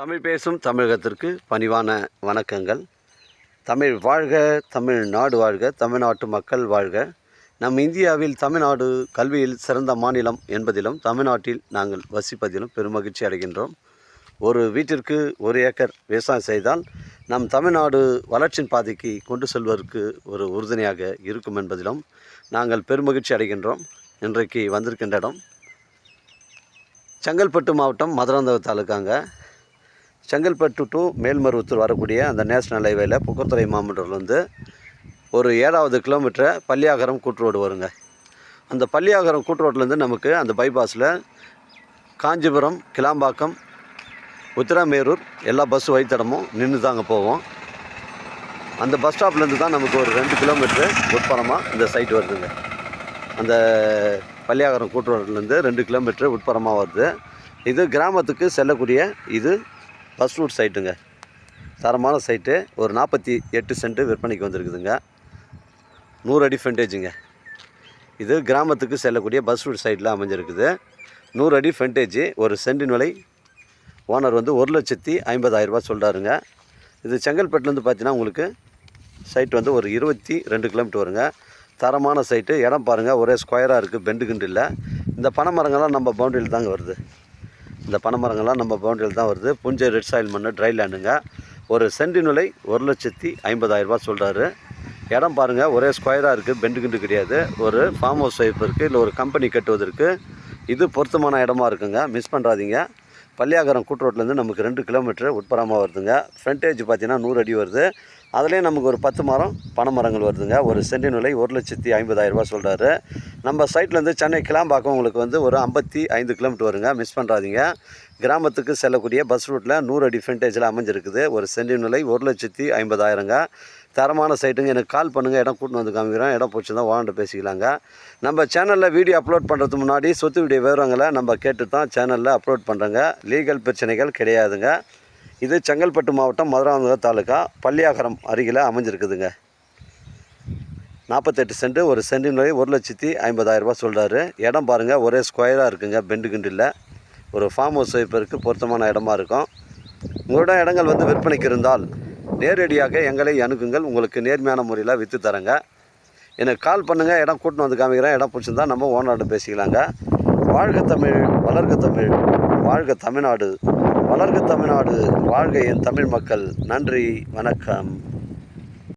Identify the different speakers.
Speaker 1: தமிழ் பேசும் தமிழகத்திற்கு பணிவான வணக்கங்கள். தமிழ் வாழ்க தமிழ் நாடு வாழ்க தமிழ்நாட்டு மக்கள் வாழ்க. நம் இந்தியாவில் தமிழ்நாடு கல்வியில் சிறந்த மாநிலம் என்பதிலும் தமிழ்நாட்டில் நாங்கள் வசிப்பதிலும் பெருமகிழ்ச்சி அடைகின்றோம். ஒரு வீட்டிற்கு ஒரு ஏக்கர் விவசாயம் செய்தால் நம் தமிழ்நாடு வளர்ச்சியின் பாதைக்கு கொண்டு செல்வதற்கு ஒரு உறுதுணையாக இருக்கும் என்பதிலும் நாங்கள் பெருமகிழ்ச்சி அடைகின்றோம். இன்றைக்கு வந்திருக்கின்ற இடம் செங்கல்பட்டு மாவட்டம் மதுராந்தகம் தாலுக்காங்க. செங்கல்பட்டு டு மேல்மருவத்தூர் வரக்கூடிய அந்த நேஷனல் ஹைவேல புக்கத்துறை மாவட்டத்திலேருந்து ஒரு ஏழாவது கிலோமீட்டரை பள்ளியாகரம் கூட்டுரோடு வருங்க. அந்த பள்ளியாகரம் கூட்டுரோட்லேருந்து நமக்கு அந்த பைபாஸில் காஞ்சிபுரம் கிளாம்பாக்கம் உத்திராமேரூர் எல்லா பஸ் வழித்தடமும் நின்று தாங்க போவோம். அந்த பஸ் ஸ்டாப்லேருந்து தான் நமக்கு ஒரு ரெண்டு கிலோமீட்ரு உட்புறமாக இந்த சைட் வருதுங்க. அந்த பள்ளியாகரம் கூட்டுரோட்லேருந்து ரெண்டு கிலோமீட்டர் உட்புறமாக வருது. இது கிராமத்துக்கு செல்லக்கூடிய இது பஸ் ரூட் சைட்டுங்க தரமான சைட்டு ஒரு நாற்பத்தி எட்டு சென்ட்டு விற்பனைக்கு வந்திருக்குதுங்க. நூறு அடி ஃப்ரண்டேஜுங்க இது கிராமத்துக்கு செல்லக்கூடிய பஸ் ரூட் சைட்டில் அமைஞ்சிருக்குது. நூறு அடி ஃப்ரண்டேஜ் ஒரு சென்டின் விலை. ஓனர் வந்து ஒரு லட்சத்தி ஐம்பதாயிரரூபா சொல்கிறாருங்க இது செங்கல்பட்டுலேருந்து பார்த்தீங்கன்னா உங்களுக்கு சைட் வந்து ஒரு இருபத்தி ரெண்டு கிலோமீட்டர் வருங்க. தரமான சைட்டு இடம் பாருங்கள் ஒரே ஸ்கொயராக இருக்குது பெண்டு கிண்டு இல்லை. இந்த பனை மரங்கள்லாம் நம்ம பவுண்டரியில் தாங்க வருது. இந்த பனை மரங்கள்லாம் நம்ம பவுண்டரியில் தான் வருது. புஞ்சை ரெட் சாயில் மண் ட்ரை லேண்டுங்க ஒரு சென்டின் விலை ஒரு லட்சத்தி ஐம்பதாயிரரூபா சொல்கிறாரு இடம் பாருங்கள் ஒரே ஸ்கொயராக இருக்குது பெண்டு கிண்டு கிடையாது. ஒரு ஃபார்ம் ஹவுஸ் வைப் இருக்குது இல்லை ஒரு கம்பெனி கட்டுவதற்கு. இது பொருத்தமான இடமா இருக்குங்க மிஸ் பண்ணுறாதீங்க பள்ளியாகரம் கூட்டு ரோட்லேருந்து நமக்கு ரெண்டு கிலோமீட்டர் உட்புறமாக வருதுங்க. ஃப்ரண்டேஜ் பார்த்தீங்கன்னா நூறு அடி வருது. அதுலேயும் நமக்கு ஒரு பத்து மரம் பனை மரங்கள் வருதுங்க. ஒரு சென்டின் விலை ஒரு லட்சத்தி ஐம்பதாயிரரூபா சொல்கிறாரு நம்ம சைட்லேருந்து சென்னை கிளாம்பாக்கம் உங்களுக்கு வந்து ஒரு ஐம்பத்தி ஐந்து கிலோமீட்டர் வருங்க. மிஸ் பண்ணுறாதீங்க கிராமத்துக்கு செல்லக்கூடிய பஸ் ரூட்டில் நூறு அடி ஃப்ரண்டேஜில் அமைஞ்சிருக்குது. ஒரு சென்டின் விலை ஒரு லட்சத்தி ஐம்பதாயிரங்க. தரமான சைட்டுங்க எனக்கு கால் பண்ணுங்கள் இடம் கூட்டின்னு வந்து காமிக்கிறோம் இடம் பிடிச்சிருந்தா ஓனர்கிட்ட பேசிக்கலாங்க. நம்ம சேனலில் வீடியோ அப்லோட் பண்ணுறதுக்கு முன்னாடி சொத்து வீடியோ விவரங்களை நம்ம கேட்டு தான் சேனலில் அப்லோட் பண்ணுறோங்க லீகல் பிரச்சனைகள் கிடையாதுங்க. இது செங்கல்பட்டு மாவட்டம் மதுராந்தகம் தாலுக்கா பள்ளியாகரம் அருகில் அமைஞ்சிருக்குதுங்க. நாற்பத்தெட்டு சென்ட் ஒரு சென்டின் விலை ஒரு லட்சத்தி ஐம்பதாயிரரூபா சொல்கிறாரு இடம் பாருங்கள் ஒரே ஸ்கொயராக இருக்குங்க பெண்டு கிண்டில். ஒரு ஃபார்ம் ஹவுஸ் வைப்பருக்கு பொருத்தமான இடமா இருக்கும். உங்களோட இடங்கள் வந்து விற்பனைக்கு இருந்தால் நேரடியாக எங்களை அணுகுங்கள். உங்களுக்கு நேர்மையான முறையில் விற்று தரேங்க. எனக்கு கால் பண்ணுங்கள் இடம் கூட்டின்னு வந்து காமிக்கிறேன். இடம் பிடிச்சிருந்தா நம்ம ஓனர்கிட்ட பேசிக்கலாங்க. வாழ்க தமிழ் வளர்க தமிழ் வாழ்க தமிழ்நாடு. வளர்க தமிழ்நாடு வாழ்க என் தமிழ் மக்கள். நன்றி வணக்கம்.